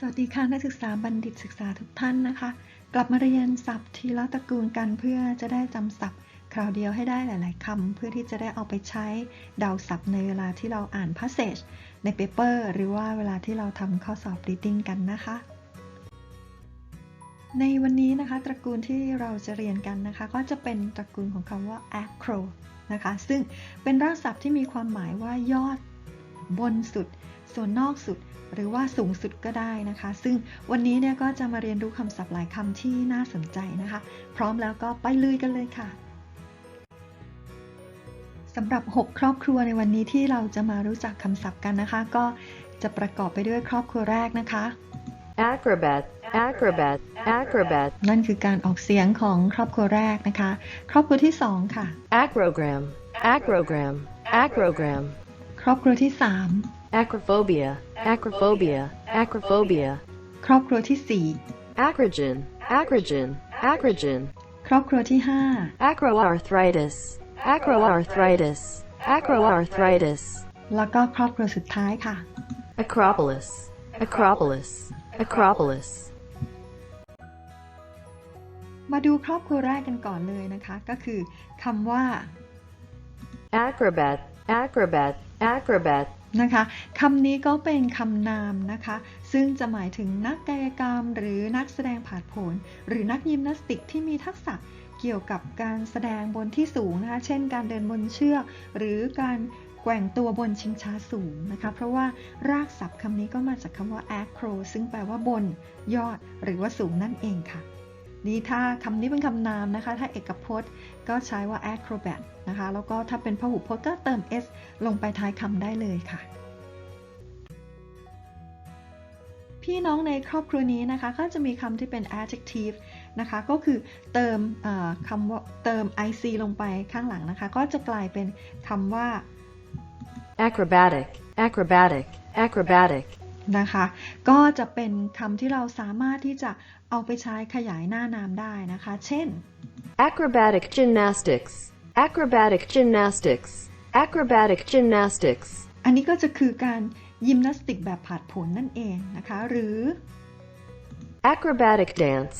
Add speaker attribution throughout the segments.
Speaker 1: สวัสดีค่ะนักศึกษาบัณฑิตศึกษาทุกท่านนะคะ กลับมาเรียนศัพท์ทีละตระกูลกันเพื่อจะได้จำศัพท์ คราวเดียวให้ได้หลาย ๆคำเพื่อที่จะได้เอาไปใช้เดาศัพท์ในเวลาที่เราอ่าน passage ในเปเปอร์หรือว่าเวลาที่เราทำข้อสอบ reading กันนะคะ ในวันนี้นะคะตระกูลที่เราจะเรียนกันนะคะ ก็จะเป็นตระกูลของคำว่า acro นะคะ ซึ่งเป็นรากศัพท์ที่มีความหมายว่ายอด บนสุด ส่วนนอกสุด หรือว่าสูงสุดก็ได้นะคะ ซึ่งวันนี้เนี่ยก็จะมาเรียนรู้คำศัพท์หลายคำที่น่าสนใจนะคะ พร้อมแล้วก็ไปลุยกันเลยค่ะสำหรับ 6 ครอบครัวในวันนี้ที่เราจะมารู้จักคำศัพท์กันนะคะ ก็จะประกอบไปด้วยครอบครัวแรกนะคะ
Speaker 2: acrobat, acrobat, acrobat,
Speaker 1: นั่นคือการออกเสียงของครอบครัวแรกนะคะ ครอบครัวที่ 2 ค่ะ
Speaker 2: acrogram, acrogram, acrogram,
Speaker 1: ค รอบครัวที่
Speaker 2: acrophobia, acrophobia, acrophobia,
Speaker 1: 3ครอบครัวที่
Speaker 2: acrogen, acrogen, acrogen,
Speaker 1: 4ครอบครัวที่
Speaker 2: acroarthritis, acroarthritis, acroarthritis,
Speaker 1: 5แล้วก็ครอบครัวสุดท้ายค่ะ
Speaker 2: acropolis, acropolis, acropolis,
Speaker 1: มาดูครอบครัวแรกกันก่อนเลยนะคะ ก็คือคำว่า
Speaker 2: acrobat, acrobat, acrobat,
Speaker 1: นะคะคำนี้ก็เป็นคำนามนะคะ ซึ่งจะหมายถึงนักกายกรรม หรือนักแสดงผาดโผนหรือนักยิมนาสติกที่มีทักษะเกี่ยวกับการแสดงบนที่สูงนะคะ เช่นการเดินบนเชือก หรือการแกว่งตัวบนชิงช้าสูงนะคะ เพราะว่ารากศัพท์คำนี้ก็มาจากคำว่า acro ซึ่งแปลว่าบน ยอด หรือว่าสูงนั่นเองค่ะ นี่ถ้าคำนี้เป็นคำนามนะคะ ถ้าเอกพจน์ก็ใช้ว่า acrobat นะคะ แล้วก็ถ้าเป็นพหูพจน์ก็เติม s ลงไปท้ายคำได้เลยค่ะ พี่น้องในครอบครัวนี้นะคะ ก็จะมีคำที่เป็น adjective นะคะ ก็คือเติมคำว่าเติม ic ลงไปข้างหลังนะคะ ก็จะกลายเป็นคำว่า
Speaker 2: acrobatic, acrobatic, acrobatic,
Speaker 1: นะคะ ก็จะเป็นคำที่เราสามารถที่จะเอาไปใช้ขยายหน้านามได้นะคะ เช่น
Speaker 2: acrobatic gymnastics, acrobatic gymnastics, acrobatic gymnastics,
Speaker 1: อันนี้ก็จะคือการยิมนาสติกแบบผาดโผนนั่นเองนะคะ หรือ
Speaker 2: acrobatic dance,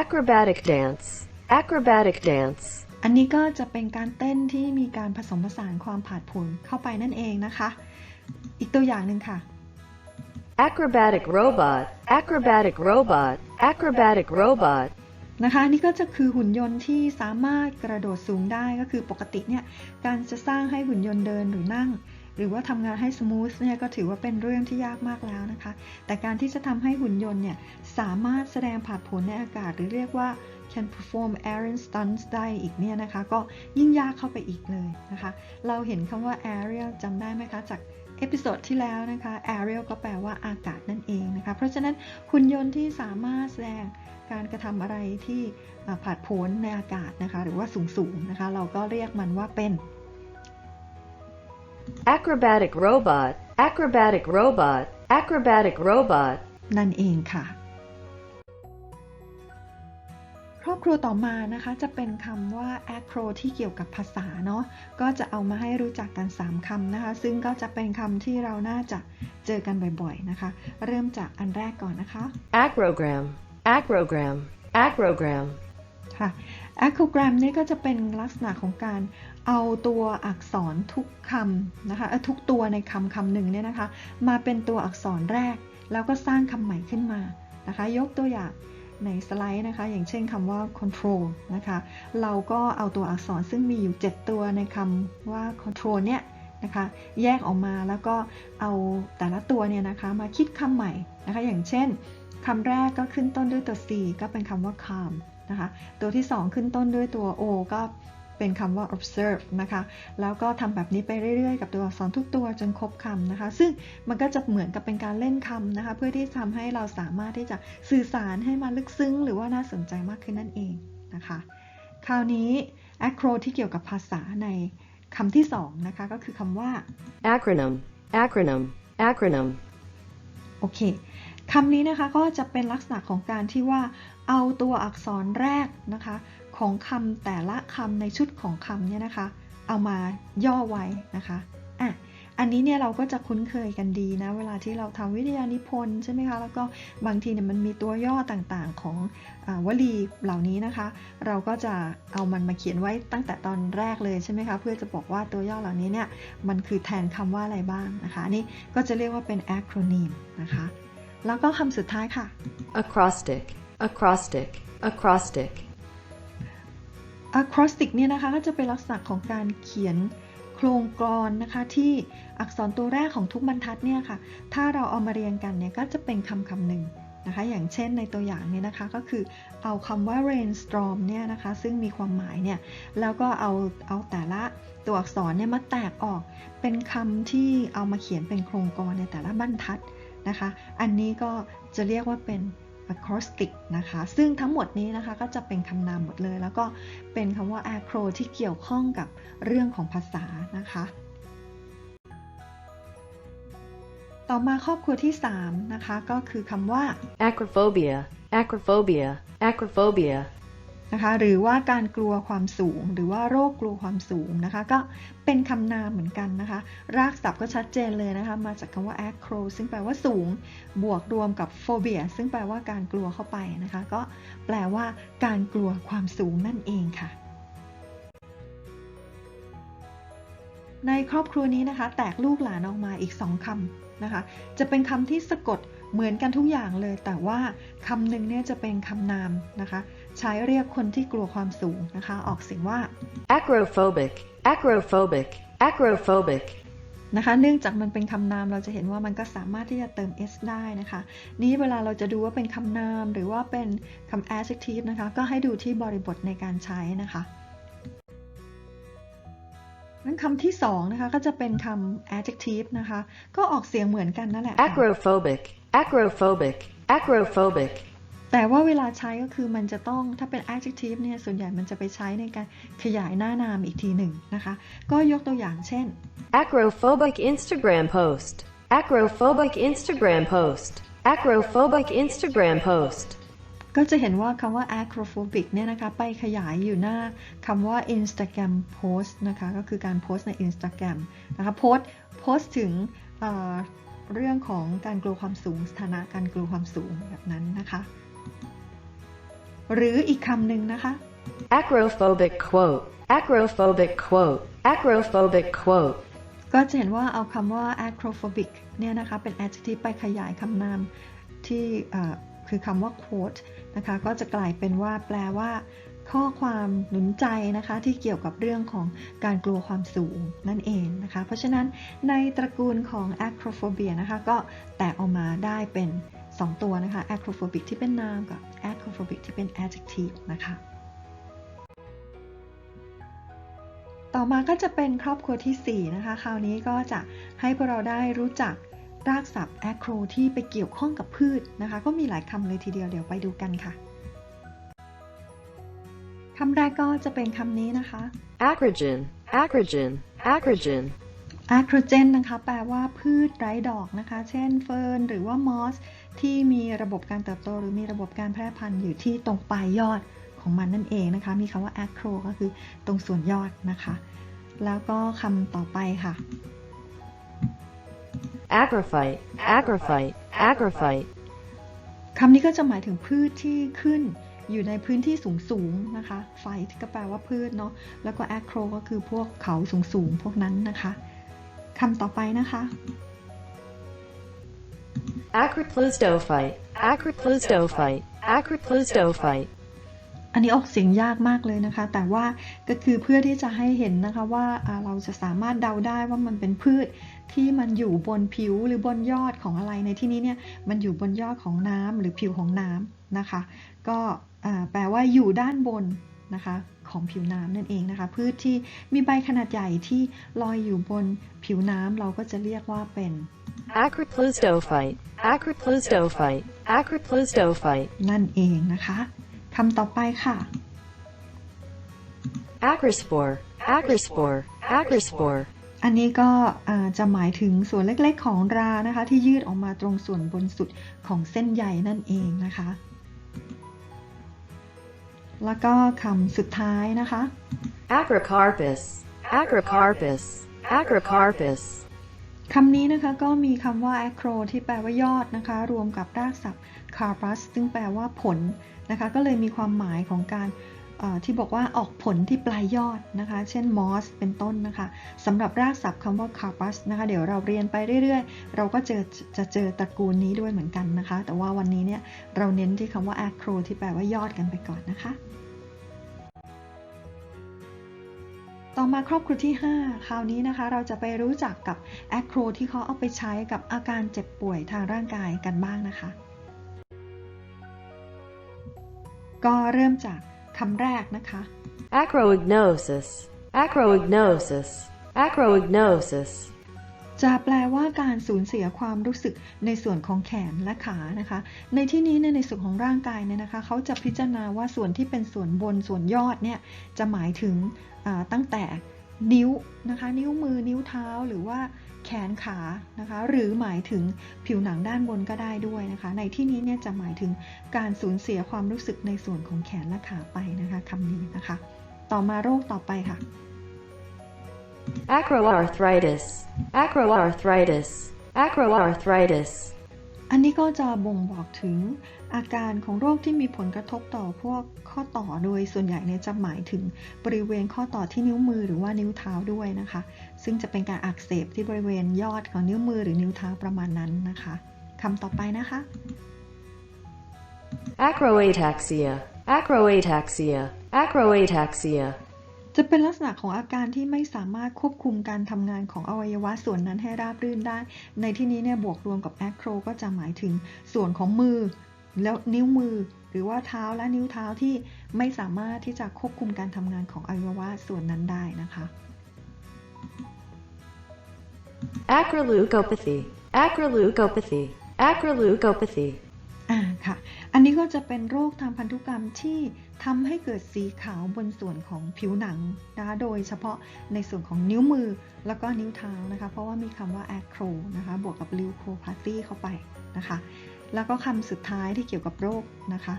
Speaker 2: acrobatic dance, acrobatic dance,
Speaker 1: อันนี้ก็จะเป็นการเต้นที่มีการผสมผสานความผาดโผนเข้าไปนั่นเองนะคะ อีกตัวอย่างหนึ่งค่ะ
Speaker 2: acrobatic robot, acrobatic robot, acrobatic robot,
Speaker 1: นะคะนี่ก็จะคือหุ่นยนต์ที่สามารถกระโดดสูงได้ก็คือปกติเนี่ยการจะสร้างให้หุ่นยนต์เดินหรือนั่ง หรือว่าทำงานให้สมูทเนี่ยก็ถือว่าเป็นเรื่องที่ยากมากแล้วนะคะ แต่การที่จะทำให้หุ่นยนต์เนี่ยสามารถแสดงผาดโผนในอากาศหรือเรียกว่า can perform aerial stunts ได้อีกเนี่ยนะคะ ก็ยิ่งยากเข้าไปอีกเลยนะคะ เราเห็นคำว่า aerial จำได้ไหมคะจาก เอพิโซดที่แล้วนะคะ aerial ก็แปลว่าอากาศนั่นเองนะคะ เพราะฉะนั้นหุ่นยนต์ที่สามารถแสดงการกระทำอะไรที่อ่าผาดโผนในอากาศนะคะ หรือว่าสูงๆนะคะ เราก็เรียกมันว่าเป็น
Speaker 2: acrobatic robot, acrobatic robot, acrobatic robot,
Speaker 1: นั่นเองค่ะ รอบครัวต่อมานะคะจะเป็นคำว่า acro ที่เกี่ยวกับภาษาเนาะก็จะเอามาให้รู้จักกัน 3คำนะคะ ซึ่งก็จะเป็นคำที่เราน่าจะเจอกันบ่อยๆนะคะ เริ่มจากอันแรกก่อนนะคะ
Speaker 2: acrogram, acrogram, acrogram,
Speaker 1: ค่ะ acrogram นี่ก็จะเป็นลักษณะของการเอาตัวอักษรทุกคำนะคะเอ่อทุกตัวในคำคำหนึ่งเนี่ยนะคะ มาเป็นตัวอักษรแรก แล้วก็สร้างคำใหม่ขึ้นมานะคะ ยกตัวอย่าง ในสไลด์นะคะ อย่างเช่นคำว่า control นะคะ เราก็เอาตัวอักษรซึ่งมีอยู่ 7 ตัวในคำว่า control เนี่ยนะคะ แยกออกมาแล้วก็เอาแต่ละตัวเนี่ยนะคะมาคิดคำใหม่นะคะ อย่างเช่นคำแรกก็ขึ้นต้นด้วยตัว C ก็เป็นคำว่า calm นะคะ ตัวที่ 2 ขึ้นต้นด้วยตัว O ก็ เป็นคำว่า observe นะคะ แล้วก็ทำแบบนี้ไปเรื่อยๆ กับตัวอักษรทุกตัวจนครบคำนะคะ ซึ่งมันก็จะเหมือนกับเป็นการเล่นคำนะคะ เพื่อที่ทำให้เราสามารถที่จะสื่อสารให้มันลึกซึ้ง หรือว่าน่าสนใจมากขึ้นนั่นเองนะคะ คราวนี้ acro ที่เกี่ยวกับภาษาในคำที่สองนะคะ ก็คือคำว่า
Speaker 2: acronym, acronym, acronym,
Speaker 1: โอเคคำนี้นะคะก็จะเป็นลักษณะของการที่ว่าเอาตัวอักษรแรกนะคะ ของคำแต่ละคำในชุดของคำเนี่ยนะคะ เอามาย่อไว้นะคะอะอันนี้เนี่ยเราก็จะคุ้นเคยกันดีนะ เวลาที่เราทำวิทยานิพนธ์ใช่ไหมคะ แล้วก็บางทีเนี่ยมันมีตัวย่อต่างๆของอวลีเหล่านี้นะคะ เราก็จะเอามันมาเขียนไว้ตั้งแต่ตอนแรกเลยใช่ไหมคะ เพื่อจะบอกว่าตัวย่อเหล่านี้เนี่ยมันคือแทนคำว่าอะไรบ้างนะคะนนี่ก็จะเรียกว่าเป็น acronym นะคะ แล้วก็คำสุดท้ายค่ะ
Speaker 2: acrostic, acrostic, acrostic,
Speaker 1: acrostic เนี่ยนะคะก็จะเป็นลักษณะของการเขียนโครงกลอนนะคะที่อักษรตัวแรกของทุกบรรทัดเนี่ยค่ะถ้าเราเอามาเรียงกันเนี่ยก็จะเป็นคำคำหนึ่งนะคะอย่างเช่นในตัวอย่างนี้นะคะก็คือเอาคำว่า rainstorm เนี่ยนะคะซึ่งมีความหมายเนี่ยแล้วก็เอาเอาแต่ละตัวอักษรเนี่ยมาแตกออกเป็นคำที่เอามาเขียนเป็นโครงกลอนในแต่ละบรรทัดนะคะ อันนี้ก็จะเรียกว่าเป็น acrostic นะคะ ซึ่งทั้งหมดนี้นะคะก็จะเป็นคำนามหมดเลย แล้วก็เป็นคำว่า acro ที่เกี่ยวข้องกับเรื่องของภาษานะคะต่อมาครอบครัวที่ 3 นะคะ ก็คือคำว่า
Speaker 2: acrophobia, acrophobia, acrophobia,
Speaker 1: นะคะหรือว่าการกลัวความสูง หรือว่าโรคกลัวความสูงนะคะ ก็เป็นคำนามเหมือนกันนะคะ รากศัพท์ก็ชัดเจนเลยนะคะ มาจากคำว่า acro ซึ่งแปลว่าสูง บวกรวมกับ phobia ซึ่งแปลว่าการกลัวเข้าไปนะคะ ก็แปลว่าการกลัวความสูงนั่นเองค่ะ ในครอบครัวนี้นะคะ แตกลูกหลานออกมาอีกสองคำนะคะ จะเป็นคำที่สะกดเหมือนกันทุกอย่างเลย แต่ว่าคำหนึ่งเนี่ยจะเป็นคำนามนะคะ ใช้เรียกคนที่กลัวความสูงนะคะ ออกเสียงว่า
Speaker 2: acrophobic, acrophobic, acrophobic,
Speaker 1: นะคะ เนื่องจากมันเป็นคำนามเราจะเห็นว่ามันก็สามารถที่จะเติม s ได้นะคะ นี้เวลาเราจะดูว่าเป็นคำนามหรือว่าเป็นคำ adjective นะคะ ก็ให้ดูที่บริบทในการใช้นะคะนั้นคำที่สองนะคะก็จะเป็นคำ adjective นะคะ ก็ออกเสียงเหมือนกันนั่นแหละค่ะ
Speaker 2: acrophobic, acrophobic, acrophobic,
Speaker 1: แต่ว่าเวลาใช้ก็คือมันจะต้องถ้าเป็น adjective เนี่ยส่วนใหญ่มันจะไปใช้ในการขยายหน้านามอีกทีหนึ่งนะคะ ก็ยกตัวอย่างเช่น
Speaker 2: acrophobic Instagram post, acrophobic Instagram post, acrophobic Instagram post,
Speaker 1: ก็จะเห็นว่าคำว่า acrophobic เนี่ยนะคะ ไปขยายอยู่หน้าคำว่า Instagram post นะคะ ก็คือการโพสต์ใน Instagram นะคะโพสต์โพสต์ถึงเอ่อเรื่องของการกลัวความสูงสถานะการกลัวความสูงแบบนั้นนะคะ หรืออีกคำหนึ่งนะคะ
Speaker 2: acrophobic quote, acrophobic quote, acrophobic quote,
Speaker 1: ก็จะเห็นว่าเอาคำว่า acrophobic เนี่ยนะคะเป็น adjective ไปขยายคำนามที่เอ่อคือคำว่า quote นะคะก็จะกลายเป็นว่าแปลว่า ข้อความหนุนใจนะคะที่เกี่ยวกับเรื่องของการกลัวความสูงนั่นเองนะคะ เพราะฉะนั้นในตระกูลของ acrophobia นะคะก็แตกออกมาได้เป็น 2 ตัวนะคะ acrophobic ที่เป็นนามกับ acrophobic ที่เป็น adjective นะคะ ต่อมาก็จะเป็นครอบครัวที่ 4 นะคะ คราวนี้ก็จะให้พวกเราได้รู้จักรากศัพท์ acro ที่ไปเกี่ยวข้องกับพืชนะคะ ก็มีหลายคำเลยทีเดียวเดี๋ยวไปดูกันค่ะคำแรกก็จะเป็นคำนี้นะคะ
Speaker 2: acrogen, acrogen, acrogen,
Speaker 1: acrogen นะคะ แปลว่าพืชไร้ดอกนะคะ เช่นเฟิร์นหรือว่ามอส ที่มีระบบการเติบโต หรือมีระบบการแพร่พันธุ์อยู่ที่ตรงปลายยอดของมันนั่นเองนะคะ มีคำว่า acro ก็คือตรงส่วนยอดนะคะ แล้วก็คำต่อไปค่ะ
Speaker 2: acrophyte, acrophyte, acrophyte,
Speaker 1: คำนี้ก็จะหมายถึงพืชที่ขึ้นอยู่ในพื้นที่สูงๆนะคะ ไฟที่ก็แปลว่าพืชเนาะ แล้วก็ acro ก็คือพวกเขาสูงๆพวกนั้นนะคะ คำต่อไปนะคะ
Speaker 2: acropleustophyte, acropleustophyte, acropleustophyte,
Speaker 1: อันนี้ออกเสียงยากมากเลยนะคะ แต่ว่าก็คือเพื่อที่จะให้เห็นนะคะว่าอ่าเราจะสามารถเดาได้ว่ามันเป็นพืชที่มันอยู่บนผิวหรือบนยอดของอะไรในที่นี้เนี่ยมันอยู่บนยอดของน้ำหรือผิวของน้ำนะคะ ก็อ่าแปลว่าอยู่ด้านบน นะคะของผิวน้ำนั่นเองนะคะ พืชที่มีใบขนาดใหญ่ที่ลอยอยู่บนผิวน้ำเราก็จะเรียกว่าเป็น
Speaker 2: acropleustophyte, acropleustophyte, acropleustophyte,
Speaker 1: นั่นเองนะคะคำต่อไปค่ะ
Speaker 2: acrospore, acrospore, acrospore,
Speaker 1: อันนี้ก็อ่าจะหมายถึงส่วนเล็กๆของรานะคะ ที่ยืดออกมาตรงส่วนบนสุดของเส้นใยนั่นเองนะคะ แล้วก็คำสุดท้ายนะคะ
Speaker 2: acrocarpus, acrocarpus, acrocarpus,
Speaker 1: คำนี้นะคะก็มีคำว่า acro ที่แปลว่ายอดนะคะ รวมกับรากศัพท์ carpus ซึ่งแปลว่าผลนะคะ ก็เลยมีความหมายของการเอ่อ ที่บอกว่าออกผลที่ปลายยอดนะคะ เช่น moss เป็นต้นนะคะสำหรับรากศัพท์คำว่า carpus นะคะ เดี๋ยวเราเรียนไปเรื่อยๆ เราก็เจอจะเจอตระกูลนี้ด้วยเหมือนกันนะคะ แต่ว่าวันนี้เนี่ยเราเน้นที่คำว่า acro ที่แปลว่ายอดกันไปก่อนนะคะต่อมาครอบครัวที่ 5 คราวนี้นะคะ เราจะไปรู้จักกับแอคโครที่เขาเอาไปใช้กับอาการเจ็บป่วยทางร่างกายกันบ้างนะคะ ก็เริ่มจาก คำแรกนะคะ
Speaker 2: acroignosis, acroignosis, acroignosis,
Speaker 1: จะแปลว่าการสูญเสียความรู้สึกในส่วนของแขนและขานะคะ ในที่นี้เนี่ยในส่วนของร่างกายเนี่ยนะคะ เขาจะพิจารณาว่าส่วนที่เป็นส่วนบนส่วนยอดเนี่ยจะหมายถึงอ่าตั้งแต่นิ้วนะคะ นิ้วมือนิ้วเท้าหรือว่า แขนขานะคะหรือหมายถึงผิวหนังด้านบนก็ได้ด้วยนะคะ ในที่นี้เนี่ยจะหมายถึงการสูญเสียความรู้สึกในส่วนของแขนและขาไปนะคะคำนี้นะคะ ต่อมาโรคต่อไปค่ะ
Speaker 2: acroarthritis, acroarthritis, acroarthritis,
Speaker 1: อันนี้ก็จะบ่งบอกถึงอาการของโรคที่มีผลกระทบต่อพวกข้อต่อโดยส่วนใหญ่เนี่ยจะหมายถึงบริเวณข้อต่อที่นิ้วมือหรือว่านิ้วเท้าด้วยนะคะ ซึ่งจะเป็นการอักเสบที่บริเวณยอดของนิ้วมือหรือนิ้วเท้าประมาณนั้นนะคะคำต่อไปนะคะ
Speaker 2: acroataxia, acroataxia, acroataxia,
Speaker 1: จะเป็นลักษณะของอาการที่ไม่สามารถควบคุมการทำงานของอวัยวะส่วนนั้นให้ราบรื่นได้ ในที่นี้เนี่ยบวกรวมกับแอคโครก็จะหมายถึงส่วนของมือ แล้วนิ้วมือ หรือว่าเท้าและนิ้วเท้าที่ไม่สามารถที่จะควบคุมการทำงานของอวัยวะส่วนนั้นได้นะคะ
Speaker 2: acroleucopathy, acroleucopathy, acroleucopathy,
Speaker 1: อ่าค่ะ อันนี้ก็จะเป็นโรคทางพันธุกรรมที่ทำให้เกิดสีขาวบนส่วนของผิวหนังนะคะโดยเฉพาะในส่วนของนิ้วมือแล้วก็นิ้วเท้านะคะ เพราะว่ามีคำว่า acro นะคะ บวกกับ leucopathy เข้าไปนะคะ แล้วก็คำสุดท้ายที่เกี่ยวกับโรคนะคะ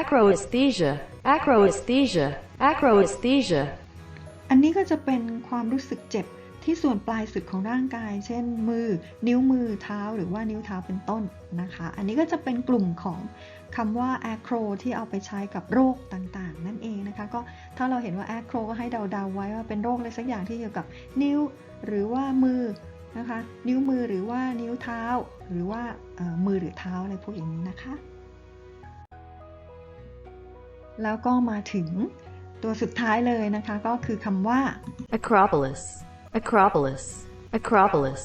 Speaker 2: acroesthesia, acroesthesia, acroesthesia,
Speaker 1: อันนี้ก็จะเป็นความรู้สึกเจ็บ ที่ส่วนปลายสุดของร่างกาย เช่น มือ นิ้วมือเท้า หรือว่านิ้วเท้าเป็นต้นนะคะ อันนี้ก็จะเป็นกลุ่มของคำว่า acro ที่เอาไปใช้กับโรคต่างๆ นั่นเองนะคะ ก็ถ้าเราเห็นว่า acro ก็ให้เดาๆไว้ว่าเป็นโรคอะไรสักอย่างที่เกี่ยวกับนิ้วหรือว่ามือนะคะ นิ้วมือหรือว่านิ้วเท้า หรือว่ามือหรือเท้าอะไรพวกอย่างนี้นะคะ แล้วก็มาถึงตัวสุดท้ายเลยนะคะ ก็คือคำว่า
Speaker 2: acropolis, acropolis, acropolis,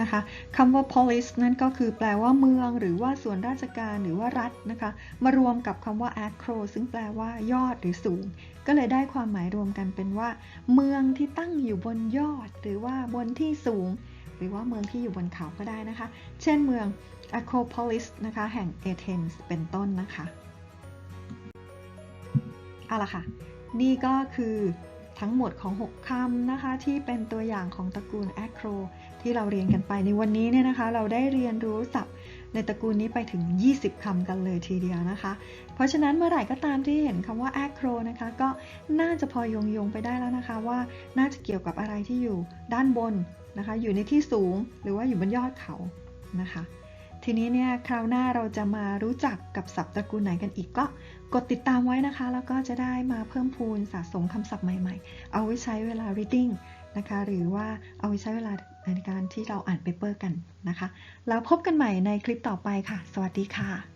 Speaker 1: นะคะคำว่า polis นั่นก็คือแปลว่าเมือง หรือว่าส่วนราชการหรือว่ารัฐนะคะ มารวมกับคำว่า acro ซึ่งแปลว่ายอดหรือสูง ก็เลยได้ความหมายรวมกันเป็นว่า เมืองที่ตั้งอยู่บนยอด หรือว่าบนที่สูง หรือว่าเมืองที่อยู่บนเขาก็ได้นะคะ เช่นเมือง Acropolis นะคะ แห่งเอเธนส์เป็นต้นนะคะ เอาละค่ะ นี่ก็คือ ทั้งหมดของ 6คำนะคะ ที่เป็นตัวอย่างของตระกูล acro ที่เราเรียนกันไปในวันนี้เนี่ยนะคะ เราได้เรียนรู้ศัพท์ในตระกูลนี้ไปถึง 20 คำกันเลยทีเดียวนะคะ เพราะฉะนั้นเมื่อไหร่ก็ตามที่เห็นคำว่า acro นะคะ ก็น่าจะพอยงโยงไปได้แล้วนะคะว่าน่าจะเกี่ยวกับอะไรที่อยู่ด้านบนนะคะ อยู่ในที่สูงหรือว่าอยู่บนยอดเขานะคะ ทีนี้เนี่ยคราวหน้าเราจะมารู้จักกับศัพท์ตระกูลไหนกันอีกก็กดติดตามไว้นะคะ แล้วก็จะได้มาเพิ่มพูนสะสมคำศัพท์ใหม่ๆ เอาไว้ใช้เวลา reading นะคะ หรือว่าเอาไว้ใช้เวลาในการที่เราอ่านเปเปอร์กันนะคะ แล้วพบกันใหม่ในคลิปต่อไปค่ะ สวัสดีค่ะ